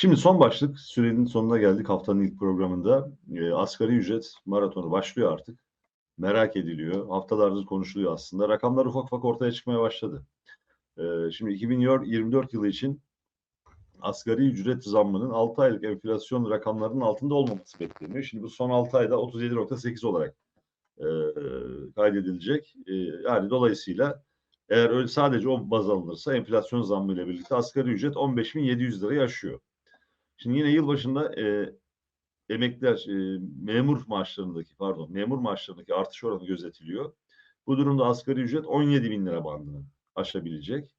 Şimdi son başlık sürenin sonuna geldik haftanın ilk programında. E, asgari ücret maratonu başlıyor artık. Merak ediliyor. Haftalardır konuşuluyor aslında. Rakamlar ufak ufak ortaya çıkmaya başladı. E, şimdi 2024 yılı için asgari ücret zammının 6 aylık enflasyon rakamlarının altında olmaması bekleniyor. Şimdi bu son 6 ayda 37.8 olarak e, kaydedilecek. E, yani dolayısıyla eğer öyle sadece o baz alınırsa enflasyon zammı ile birlikte asgari ücret 15.700 lirayı aşıyor. Şimdi yine yılbaşında e, emekliler, e, memur maaşlarındaki pardon memur maaşlarındaki artış oranı gözetiliyor. Bu durumda asgari ücret 17 bin lira bandını aşabilecek.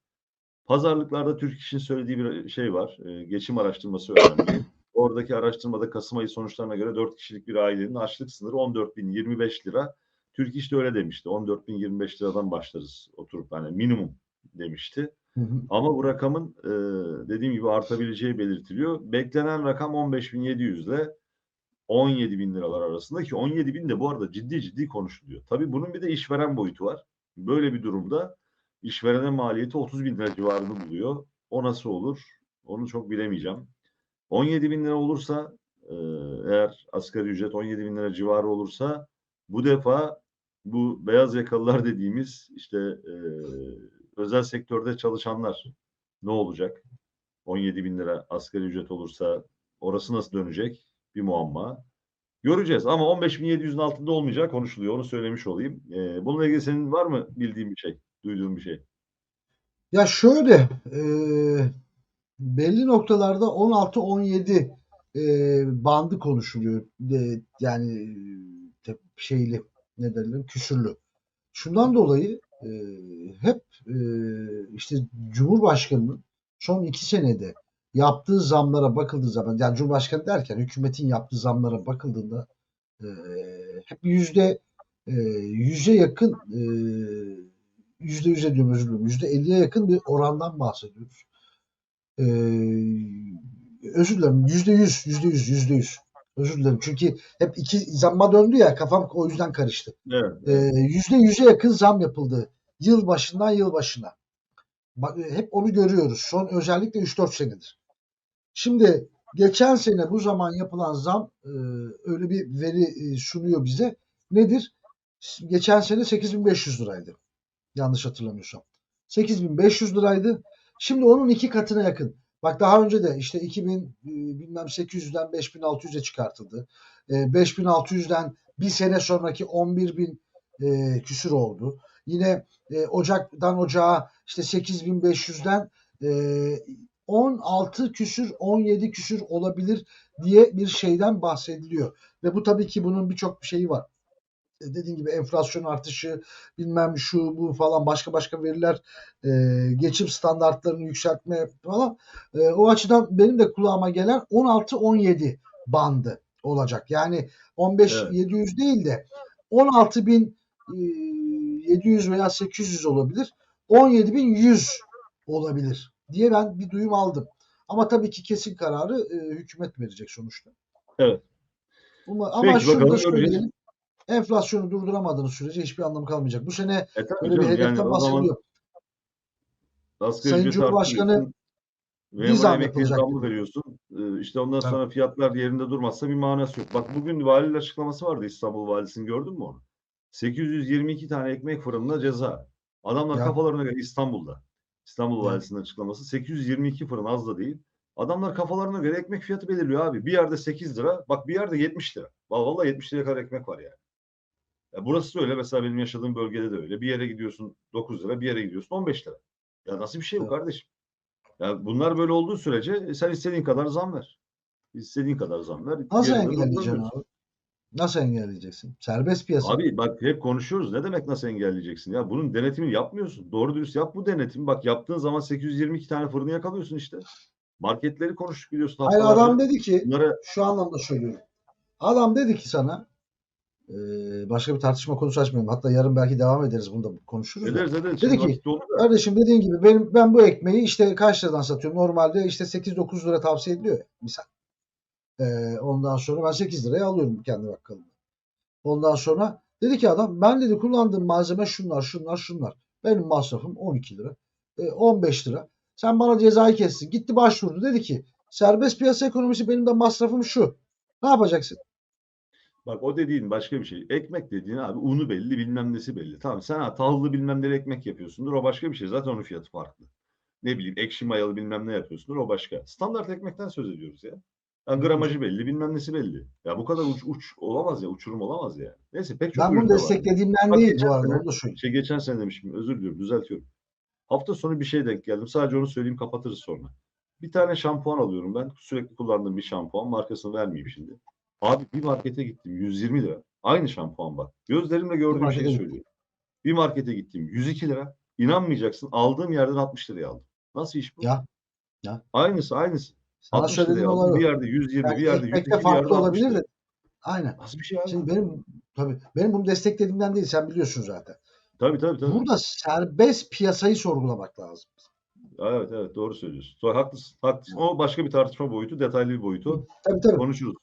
Pazarlıklarda Türk İş'in söylediği bir şey var. E, geçim araştırması önemli. Oradaki araştırmada Kasım ayı sonuçlarına göre 4 kişilik bir ailenin açlık sınırı 14.025 lira. Türk İş de öyle demişti. 14.025 liradan başlarız oturup hani minimum demişti. Hı hı. Ama bu rakamın e, dediğim gibi artabileceği belirtiliyor. Beklenen rakam 15.700 ile 17 bin liralar arasında ki 17 bin de bu arada ciddi ciddi konuşuluyor. Tabii bunun bir de işveren boyutu var. Böyle bir durumda işverene maliyeti 30 bin lira civarını buluyor. O nasıl olur? Onu çok bilemeyeceğim. 17 bin lira olursa e, eğer asgari ücret 17 bin lira civarı olursa bu defa bu beyaz yakalılar dediğimiz işte e, özel sektörde çalışanlar ne olacak? 17 bin lira asgari ücret olursa orası nasıl dönecek? Bir muamma. Göreceğiz ama 15.700'ün altında olmayacağı konuşuluyor. Onu söylemiş olayım. Ee, bununla ilgili senin var mı bildiğin bir şey, duyduğun bir şey? Ya şöyle e, belli noktalarda 16-17 e, bandı konuşuluyor. E, yani e, şeyli ne derler küsürlü. Şundan dolayı e, hep e, işte Cumhurbaşkanı'nın son iki senede yaptığı zamlara bakıldığı zaman yani Cumhurbaşkanı derken hükümetin yaptığı zamlara bakıldığında e, hep yüzde e, yüze yakın e, yüzde yüze diyorum özür dilerim yüzde elliye yakın bir orandan bahsediyoruz. E, özür dilerim yüzde yüz yüzde yüz yüzde yüz özür dilerim çünkü hep iki zamma döndü ya kafam o yüzden karıştı. Yüzde evet. yüze yakın zam yapıldı yıl başından yıl başına. Hep onu görüyoruz. Son özellikle 3-4 senedir. Şimdi geçen sene bu zaman yapılan zam e, öyle bir veri e, sunuyor bize. Nedir? Geçen sene 8500 liraydı. Yanlış hatırlamıyorsam. 8500 liraydı. Şimdi onun iki katına yakın. Bak daha önce de işte 2000 e, bilmem 800'den 5600'e çıkartıldı. 5600'den bir sene sonraki 11000 küsür oldu. Yine e, Ocak'tan Ocağa işte 8500'den e, 16 küsür 17 küsür olabilir diye bir şeyden bahsediliyor. Ve bu tabii ki bunun birçok şeyi var. E, dediğim gibi enflasyon artışı bilmem şu bu falan başka başka veriler e, geçim standartlarını yükseltme falan e, o açıdan benim de kulağıma gelen 16-17 bandı olacak. Yani 15 evet. 700 değil de 16 bin e, 700 veya 800 olabilir. 17.100 olabilir diye ben bir duyum aldım. Ama tabii ki kesin kararı e, hükümet verecek sonuçta. Evet. Ama, ama şunu da söyleyelim. Enflasyonu durduramadığınız sürece hiçbir anlamı kalmayacak. Bu sene e, böyle bir hedeften yani, bahsediyor. Sayın Cumhurbaşkanı bir zam yapılacak. Zamlı veriyorsun. Ee, işte ondan sonra evet. fiyatlar yerinde durmazsa bir manası yok. Bak bugün valinin açıklaması vardı İstanbul valisinin gördün mü onu? 822 tane ekmek fırınına ceza. Adamlar ya. kafalarına göre İstanbul'da. İstanbul ya. Valisinin açıklaması 822 fırın az da değil. Adamlar kafalarına göre ekmek fiyatı belirliyor abi. Bir yerde 8 lira, bak bir yerde 70 lira. Vallahi 70 liraya kadar ekmek var yani. Ya burası da öyle. Mesela benim yaşadığım bölgede de öyle. Bir yere gidiyorsun 9 lira, bir yere gidiyorsun 15 lira. Ya nasıl bir şey bu evet. kardeşim? Ya bunlar böyle olduğu sürece e, sen istediğin kadar zam ver. İstediğin kadar zam ver. Nasıl engelleyeceksin abi? Nasıl engelleyeceksin? Serbest piyasa. Abi bak hep konuşuyoruz. Ne demek nasıl engelleyeceksin? Ya bunun denetimini yapmıyorsun. Doğru dürüst yap bu denetimi. Bak yaptığın zaman 822 tane fırını yakalıyorsun işte. Marketleri konuştuk biliyorsun. Hayır adam dedi ki bunlara... şu anlamda söylüyorum. Adam dedi ki sana e, başka bir tartışma konusu açmayalım. Hatta yarın belki devam ederiz bunu da konuşuruz. Ederiz ederiz. Dedi ki kardeşim dediğin gibi benim ben bu ekmeği işte kaç liradan satıyorum? Normalde işte 8-9 lira tavsiye ediliyor misal. Ee, ondan sonra ben 8 liraya alıyorum kendi bakkalımda. Ondan sonra dedi ki adam ben dedi kullandığım malzeme şunlar şunlar şunlar. Benim masrafım 12 lira. E, 15 lira. Sen bana cezayı kessin. Gitti başvurdu. Dedi ki Serbest piyasa ekonomisi benim de masrafım şu. Ne yapacaksın? Bak o dediğin başka bir şey. Ekmek dediğin abi unu belli bilmem nesi belli. Tamam sen ha, tahıllı bilmem neli ekmek yapıyorsundur o başka bir şey. Zaten onun fiyatı farklı. Ne bileyim ekşi mayalı bilmem ne yapıyorsundur o başka. Standart ekmekten söz ediyoruz ya. Yani gramajı belli bilmem nesi belli. Ya bu kadar uç, uç olamaz ya uçurum olamaz ya. Neyse pek çok Ben bunu desteklediğimden değil bu arada. sene- söyleyeyim. Şey geçen sene demişim özür diliyorum düzeltiyorum. Hafta sonu bir şey denk geldim. Sadece onu söyleyeyim kapatırız sonra. Bir tane şampuan alıyorum ben. Sürekli kullandığım bir şampuan. Markasını vermeyeyim şimdi. Abi bir markete gittim 120 lira. Aynı şampuan bak. Gözlerimle gördüğüm şeyi söylüyorum. Bir markete gittim 102 lira. İnanmayacaksın aldığım yerden 60 liraya aldım. Nasıl iş bu? Ya, ya. Aynısı aynısı. Sana 60 liraya aldım. Bir yerde 120 Yani bir yerde 102 ekmekte bir yerde farklı 60 olabilir de. Aynen. Nasıl bir şey abi? Şimdi benim tabii benim bunu desteklediğimden değil sen biliyorsun zaten. Tabii tabii tabii. Burada serbest piyasayı sorgulamak lazım. Evet evet doğru söylüyorsun. Sonra haklısın. Haklısın. O başka bir tartışma boyutu, detaylı bir boyutu. Tabii tabii. Konuşuruz.